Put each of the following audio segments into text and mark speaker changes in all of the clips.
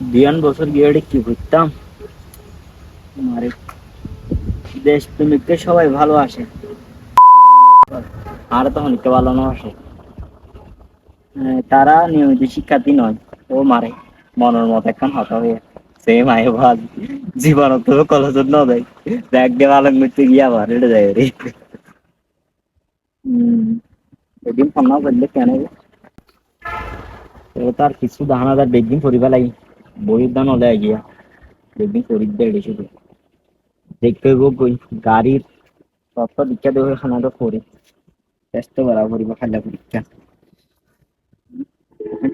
Speaker 1: বিয়ান বছর গিয়ে কি করতাম মারে দেশ প্রেমিককে সবাই ভালোবাসে আর তখন একটু ভালো না আসে তারা নিয়মিত শিক্ষার্থী নয় ও মারে মনের মতো এখন হতা হয়ে সে মায়ে ভালো জীবন তো কলেজ ন দেয় দেখ গে ভালো করতে গিয়ে আবার এটা যায় রে এদিন ফোন না করলে কেন তার কিছু দানা তার বেগদিন করি পেলাই হলে গিয়া বেগদিন করি দেয় শুধু দেখতে গো গাড়ির তত্ত্ব দীক্ষা দেবে খানাটা করি চেষ্টা করা করিব খাইলা পরীক্ষা।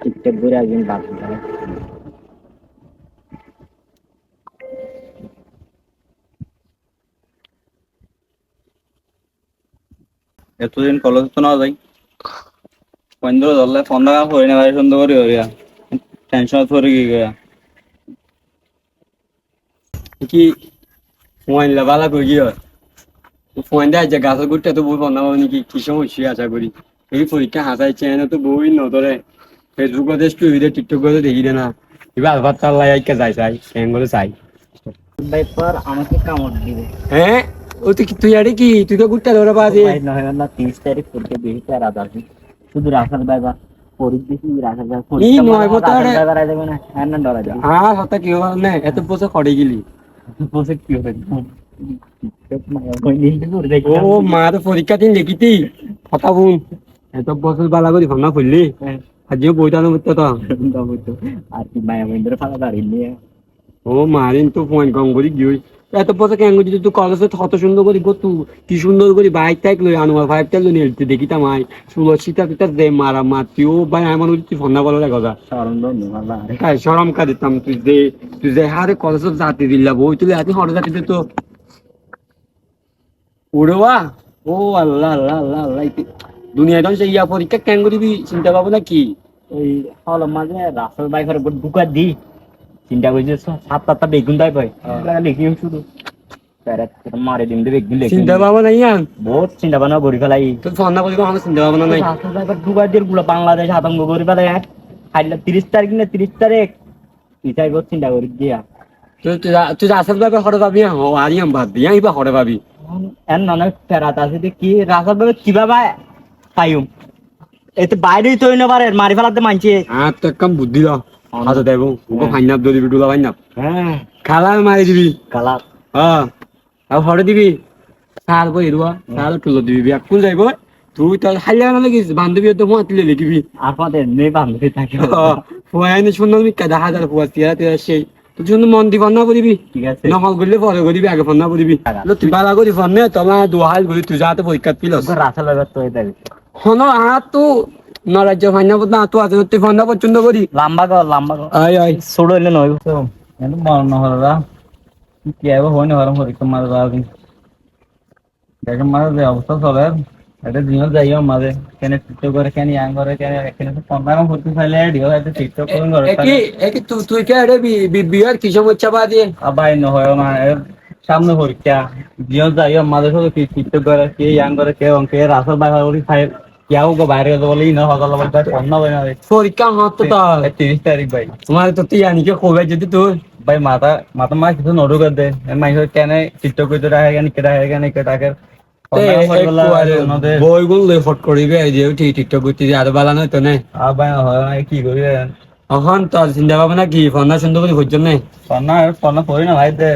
Speaker 1: ঠিকঠাক করে একদিন বাদ
Speaker 2: এতদিন কলেজ তো না যাই। পয়েন্দ্র ধরলে ফোন টাকা পড়ি না সুন্দর করে টেনশন গিয়ে গয়া
Speaker 3: কি ফোন লাগালা কই গিয়ে ফোন দেয় যে গাছের গুড়টা তো বই বন্ধ নাকি কি সমস্যা আশা করি এই পরীক্ষা হাসাই চেনে তো বই নতরে ফেসবুকতে স্টোরিতে টিকটকতে দেখি দে না এবার আলবাত চাল্লাই আইকা যাই চাই করে চাই
Speaker 1: ব্যাপার আমাকে কামড় দিবে
Speaker 3: হ্যাঁ ও তুই তুই আরে কি তুই তো গুড়টা ধরে পাবি
Speaker 1: নয় না তিরিশ তারিখ পরীক্ষা বেশি আর শুধু রাখার ব্যাপার পরীক্ষা বেশি রাখার ব্যাপার
Speaker 3: ই নয় আরে।
Speaker 1: হ্যাঁ ডরা যাবে
Speaker 3: আর হতা কি হল না এত বছর খড়ে গেলি ও মা তো পরীক্ষা দিন কথা বোন এত বছর বালা করি ভাঙা ফুললি আজিও বইটা নবতো তো
Speaker 1: আর কি মায়া মন্দির ফালা দাঁড়িয়ে
Speaker 3: ও মারিন তো ফোন কম করি গিয়ে এত পয়সা কেন করছিস তুই কলেজে কত সুন্দর করি গো তুই কি সুন্দর করি বাইক টাইক লই আনুয়া ফাইভ টাইল লই নিলতে দেখিতাম আই সুলো সীতা পিতা দে মারা মা তুই ও ভাই আমার তুই ফন্না বলো রে। কথা তাই সরম কা দিতাম তুই যে তুই যে হারে কলেজ জাতি দিলা বই তুই আতি হরে জাতি তো উড়বা ও আল্লাহ আল্লাহ আল্লাহ আল্লাহ দুনিয়া দন সে ইয়া পরীক্ষা কেন করিবি চিন্তা পাবো না কি?
Speaker 1: ওই হল মাঝে রাস্তার বাইকের উপর ঢুকা দি। চিন্তা করছে সাত সাতটা বেগুন দেয় ভাই দেখি শুধু। প্যারেট মারে দিন দেবে বেগুন
Speaker 3: চিন্তা
Speaker 1: বহুত চিন্তা ভাবনা করি ফেলাই।
Speaker 3: তোর ফন্না বলি কোনো চিন্তা পাবো নাই?
Speaker 1: রাস্তার বাইকেরগুলো বাংলাদেশ আতঙ্ক করি ফেলাই। খাইলে তিরিশ তারিখ না তিরিশ তারিখ। ইটাই বহুত চিন্তা করি দিয়া।
Speaker 3: তুই তুই তুই আসল ভাবে হরে ও হরে
Speaker 1: এর অনেক ফেরাত আছে কি কীভাবে পাইম। এতে বাইরেই না পারে মারি ফেলাতে মানছে।
Speaker 3: তো একদম বুদ্ধি দাও হাতে দেবো ওকে ফাইনাপ দিবি ডুলা ফাইনাপ
Speaker 1: হ্যাঁ।
Speaker 3: খালা মারি দিবি।
Speaker 1: কালা
Speaker 3: হ্যাঁ। আর হরে দিবি। সার বই এরুয়া সার তুলো দিবি। বিয়া কোন যাইব? তুই তো হাইলা না লাগিস বান্ধবী তো মই তুলে লিখিবি
Speaker 1: আপনাদের মেয়ে বান্ধবী থাকে।
Speaker 3: ফুয়াইনি শুনলাম তুমি কাদা হাজার ফুয়া তিয়ারা তিয়ারা সেই তুই শুনে মন দি ফন্না করিবি
Speaker 1: ঠিক আছে।
Speaker 3: নহল করলে পরে করিবি আগে ফন্না করিবি তুই বালা করি ফন্নে তোমার দুহাল করি তুই যাতে পরীক্ষা পিলস
Speaker 1: রাস্তার ব্যাপার তো
Speaker 3: হন আর তো নরাজ্য ফাইনা না তো আছে তুই ফন্না পছন্দ করি।
Speaker 1: লম্বা কর লম্বা কর।
Speaker 3: আয় আয়।
Speaker 1: ছোট হইলে নয়।
Speaker 2: তো এত মন নহরা কি আইব হইনি হরম পরীক্ষা মার যাবি দেখেন মার যে অবস্থা চলে। এটা দিন যাইও মাঝে কেন টিকটক করে কেন ইয়াং করে কেন এখানে তো পনেরো ভর্তি ফাইলে দিও এটা টিকটক করুন করে
Speaker 3: একি একি তুই তুই কে আরে বি বি বিয়ার কি সমস্যা বাদে
Speaker 2: আবাই নহয় না এর সামনে পরীক্ষা। দিও যাইও মাঝে শুধু কি টিকটক করে কে ইয়াং করে কে অঙ্কে রাসল বাইরে করি ফাইল কেউ গো বাইরে বলে ইনো হগল বলতে পন্ন হয় না
Speaker 3: পরীক্ষা হত তো
Speaker 2: তিরিশ তারিখ ভাই
Speaker 3: তোমার তো তুই আনি কে কবে যদি তুই
Speaker 2: ভাই মাথা মাথা মা কিছু নড়ু করে দে মাইসর কেন টিকটক করতে রাখে কেন কেটা রাখে কেন কেটাকে
Speaker 3: বই গুলো লই ফট করিবে যে ঠিক টিকটক করতে আর বালা নয় তো নে?
Speaker 2: আবাই হয় না কি করি
Speaker 3: এখন তোর চিন্তা ভাবনা কি ফন্না সুন্দর করে হচ্ছে না?
Speaker 2: পন্না পন্না পড়ি না ভাই দে।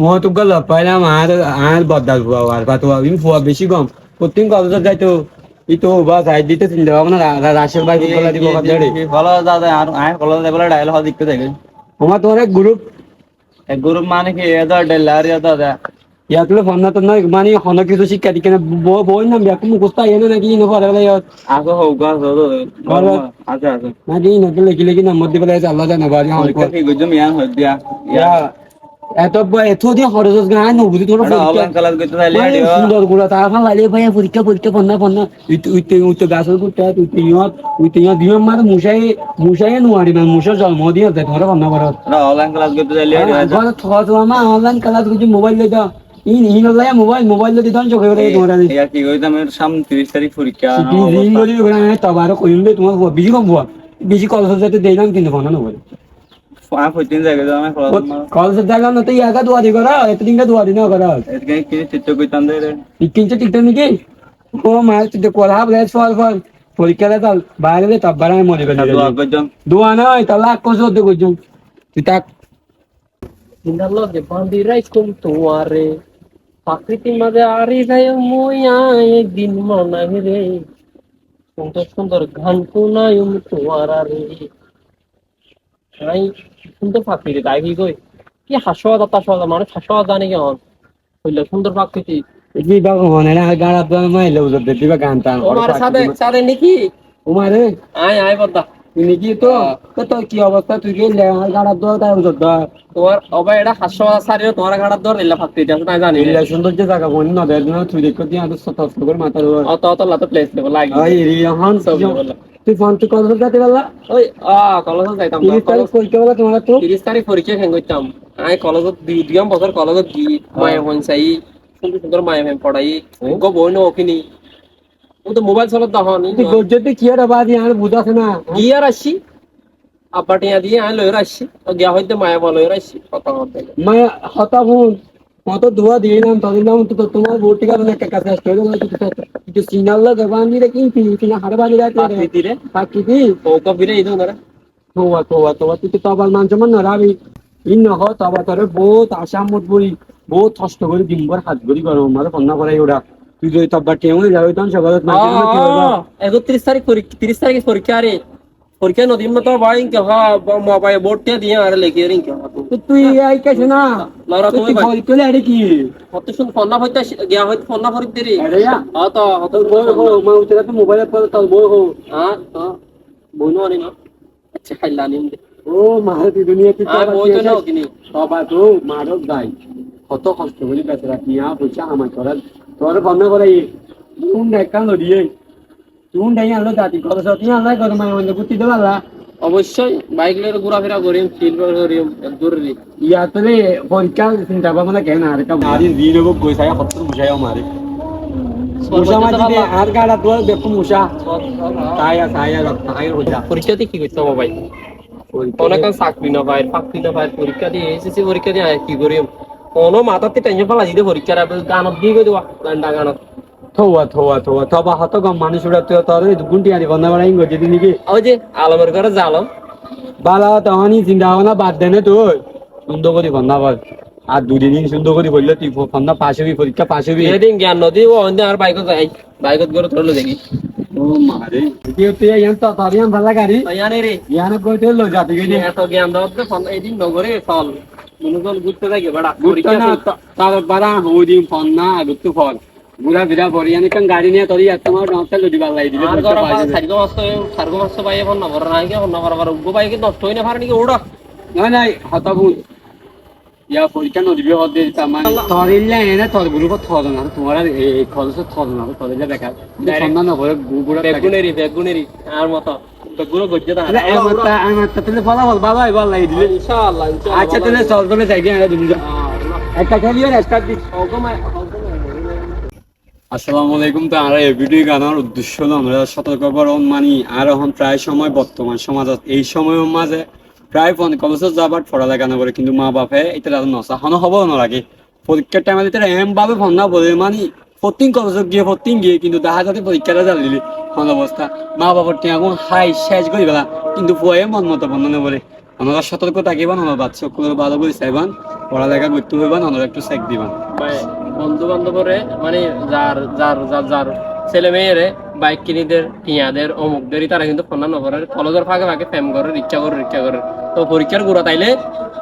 Speaker 3: মই তোক লগ পাইলাম আর আর বদাল ফুয়া আর বা তো ফুয়া বেশি কম প্রতিদিন কলেজত যাইতো ই তো বা সাইড দিতে চিন্তা ভাবনা রাশের ভাই বলা দিব কথা রে।
Speaker 2: ফলো দাদা আর আয় ফলো দে বলে ডায়ল হল দিতে দেখে।
Speaker 3: তোমার এক গ্রুপ
Speaker 2: এক গ্রুপ মানে কি এদা ডেলার এদা দা
Speaker 3: ইয়াতলে ফন্না তো নয় মানে হন কিছু শিক্ষা দিকে না বই নাম ব্যাক মুখস্থ এনে নাকি ইনো করে বলে
Speaker 2: আগো হোক গা সদো আচ্ছা আচ্ছা
Speaker 3: নাকি নতুন লেখি লেখি নাম্বার দিব আল্লাহ জানে বাড়ি
Speaker 2: পরীক্ষা কি গজম ইয়ান হই দিয়া।
Speaker 3: ইয়া পরীক্ষা পরীক্ষা পন্না পন্না উইতে উইতে গাছের গুটা উইতে ইয়ত উইতে ইয়ত দিও মার মুশাই মুশাই নুয়ারি না মুশা জন্ম দিয়ে দে পন্না বড়
Speaker 2: অনলাইন
Speaker 3: কিছু মোবাইল চোখে করে তোমরা
Speaker 2: কি কইতাম এর সামনে 30 তারিখ পরীক্ষা
Speaker 3: দিন গলি করে তোমার বিজি কম বিজি কল হতে দেইলাম কিন্তু ফোন না বলে
Speaker 2: আমি আমি
Speaker 3: কলেজের জায়গা না তো ইয়াকা দুয়ারি করা এত দিনকা দুয়ারি না করা
Speaker 2: এদিকে কি চিত্র কইতাম দে রে
Speaker 3: কিনছে টিকটক নাকি ও মা তুই কোলা বলে ফল ফল পরীক্ষা দে তাল বাইরে তার বারে মনে করি
Speaker 2: দোয়া করতাম
Speaker 3: দোয়া নয় তার লাখ কোষ হতে করছুন তুই তাক
Speaker 4: ইন্দালগে বান্দিরাই কুম তোমারে প্রাকৃতিক মাঝে আরি যায় মুয়া একদিন রে সুন্দর সুন্দর গান কোনায় তোমার রে সুন্দর প্রাকৃতি তাই কি কই? কি হাসোয়া দাতা সোয়া মানুষ হাসোয়া জানে কেমন? হইলে সুন্দর প্রাকৃতি
Speaker 3: কি বা মনে না গাড়া তো মাইলে উজর দে দিবা গান
Speaker 4: তোমার সাথে সাথে নাকি?
Speaker 3: উমারে
Speaker 4: আয় আয়
Speaker 3: তুই নাকি তো? তো তোর কি অবস্থা? তুই গেলে গাড়া তো তাই উজর দা
Speaker 4: তোমার অবা এটা হাসোয়া সারিও তোমার গাড়ার দর দিলা প্রাকৃতি আছে না জানি।
Speaker 3: ইল্লা সৌন্দর্য জায়গা কোন না দেয় না তুই দেখো তুই আতো সত করে মাথা
Speaker 4: অত অত লাত প্লেস দেবো লাগি।
Speaker 3: ওই রিহান
Speaker 4: সব
Speaker 3: তুই ফোন তুই কত যাতে পারলা
Speaker 4: ওই আ কলেজ যাইতাম
Speaker 3: তিরিশ তারিখ পরীক্ষা বলা তোমার তো?
Speaker 4: তিরিশ তারিখ পরীক্ষা খেং করতাম। আই কলেজত দুই দুইম বছর কলেজত দি মায়ে পঞ্চাই সুন্দর সুন্দর মায়ে ফেম পড়াই। গো বই নো কিনি। মোবাইল চলত
Speaker 3: হন গজ্জতে কি আর না
Speaker 4: হ্যাঁ? কি আর আপাটিয়া দিয়ে আই গিয়া মায়া বল লইরা আসি কথা
Speaker 3: হতে মায়া হতা ফোন মত দিয়ে নাম তো দিলাম তো তোমার বোটি
Speaker 4: কারণে দিলে
Speaker 3: দি তুই
Speaker 4: তবাল মান জমান না
Speaker 3: রাবি। ইন্ন তবা বহুত আশা মত বহুত কষ্ট করে দিনভর হাত গড়ি গরম মানে কন্যা করাই ওরা। তুই যদি তব্বা টেমে যাবে তখন না কি হবে?
Speaker 4: একত্রিশ তারিখ তিরিশ তারিখ পরীক্ষা রে পরীক্ষা নদীর মতো বাড়ি কে মোবাইল বোর্ড টিয়া দিয়ে আর লেগে রিং কে
Speaker 3: তো তুই আই কাছে না
Speaker 4: লরা
Speaker 3: তুই বল চলে আরে কি?
Speaker 4: কত শুন ফন্না হইতে গিয়া হইতে ফন্না ফরিদ দেরি
Speaker 3: আরে ইয়া।
Speaker 4: হ্যাঁ তো হত
Speaker 3: বই হো মা উতরা তো মোবাইলে পর তোর বই হো।
Speaker 4: হ্যাঁ হ্যাঁ বইনো আনি না আচ্ছা খাইলা নিম দে
Speaker 3: ও মাহাতি দুনিয়া কি
Speaker 4: আর বই তো নাও কিনি।
Speaker 3: সবা তো মারক গাই। কত কষ্ট করি বেচারা কিয়া পয়সা আমার তোরা তোর বন্ধ করে তুন দেখা লড়িয়ে তুন ডাই আনলো জাতি কত সত্যি আনলাই করে মায়ের মধ্যে গুটি দেওয়ালা
Speaker 4: অবশ্যই বাইক লয়ে ঘোরাফেরা করিম ফিল করিম জরুরি।
Speaker 3: ইয়া তোলে পরীক্ষা চিন্তা ভাবনা কেন আর কা মারি দিন হব গইসায়া হত্তর মুসাই মারি। মুসা মাঝে আর গাড়া তোর দেখো মুসা। তায়া তায়া রক্ত তায়া হইতা
Speaker 4: পরীক্ষাতে কি করতে হবে ভাই? অনেক চাকরি না পায় চাকরি না পায় পরীক্ষা দিয়ে এসেছি পরীক্ষা দিয়ে কি করিম কোনো মাথাতে টেনশন ফেলা দিতে পরীক্ষা গানত দিয়ে কই দেওয়া গানটা গানত
Speaker 3: থোয়া থোয়া থোয়া থবা হত গম মানুষ উড়া তুই তোর গুন্টি আনি বন্ধ বানাই গজে দিনি কি
Speaker 4: ওই যে আলমের ঘরে জালম
Speaker 3: বালা তখনই চিন্তা ভাবনা বাদ দে না তুই সুন্দর করে বন্ধা বল আর দুদিন দিন সুন্দর করে বললে তুই বন্ধা পাশ হবি পরীক্ষা পাশ হবি
Speaker 4: এদিন জ্ঞান নদী ও অন্য আর বাইকত যাই বাইকত করে ধরলো দেখি
Speaker 3: ও মারে তুই তুই ইয়ান তো তোর ইয়ান ভালো গাড়ি
Speaker 4: জানে রে
Speaker 3: ইয়ান কই লো যাতে
Speaker 4: এত জ্ঞান দেওয়ার এদিন নগরে ফল মনোজল ঘুরতে থাকে বেড়া
Speaker 3: না তার বারা হউদিন ফোন না গুরুত্ব ফল। বুড়া বিরা বড় ইয়ান কান গাড়ি নিয়ে তোর ইয়াত তোমার নষ্ট লদি বালাই দিলে
Speaker 4: পাস মাস সারিগো মাস পাইয়ে ফোন না বড় নাকি ফোন না বরাবর উগ্গো পাইকে নষ্ট হই না পারে নাকি ওড়া
Speaker 3: না নাই হতাবুন ইয়া পরীক্ষা নদীবে হতে তামান তোর ইল্লা এনে তোর গুরু কত থদ না তোমার এই খরচ থদ না তোর ইল্লা বেকার সন্ধান না ভরে গুড়া
Speaker 4: বেগুনেরি বেগুনেরি আর মতো।
Speaker 3: আচ্ছা চল যাই একটা খেলিও না আসসালামু আলাইকুম তো আমরা এই ভিডিও গানার উদ্দেশ্য হলো আমরা সতর্ককরণ মানি আর এখন প্রায় সময় বর্তমান সমাজত। এই সময়ের মাঝে প্রায় ফোন কলেজত যাবার পড়ালেখা নকরে কিন্তু মা বাপে এটা নচা হনো হব নালাগে। পরীক্ষার টাইমে এম ভাবে ফোন না বলে মানি প্রতিদিন কলেজত গিয়ে প্রতিদিন গিয়ে কিন্তু দেখা যাতে পরীক্ষাটা জানিলি হন অবস্থা। মা বাবার টিয়া এখন হাই শেষ করি বেলা। কিন্তু পুয়ে মন মতো বন্ধ বলে আমরা সতর্ক থাকিবান আমার বাচ্চা ভালো করে চাইবান। পড়ালেখা করতে হইবান আমরা একটু চেক দিবান।
Speaker 4: বন্ধু বান্ধবরে মানে যার যার যার যার ছেলে মেয়েরে বাইক কিনিদের, টিয়াদের অমুকদেরই তারা কিন্তু ফোন নকরে। কলেজের ফাঁকে ফাঁকে ফেম করে, রিক্সা করে রিক্সা করে। তো পরীক্ষার গুড়া তাইলে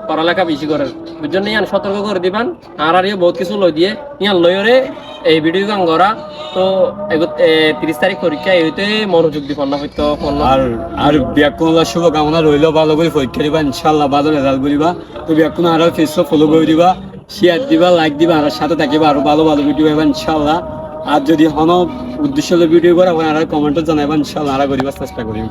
Speaker 4: পড়ালেখা বেশি করে। বুঝছেন ইয়ান সতর্ক করে দিবান। আর আর ইয়ে বহুত কিছু লই দিয়ে ইয়ান লইরে এই ভিডিও গান করা, তো তিরিশ তারিখ পরীক্ষা এইতে মনোযোগ দি ফোন হয়তো
Speaker 3: আর আর ব্যাকুলা শুভকামনা রইল ভালো করে পরীক্ষা দিবা ইনশাল্লাহ ভালো রেজাল্ট করিবা তো ব্যাকুন আরও ফেসবুক ফলো করে দিবা শেয়ার দিবা লাইক দিবা আর সাথে থাকিবা আরও ভালো ভালো ভিডিও পাইবা ইনশাল্লাহ আর যদি হন উদ্দেশ্য ভিডিও করা আর কমেন্টও জানাইবা ইনশাল্লাহ আর করিবার চেষ্টা করিম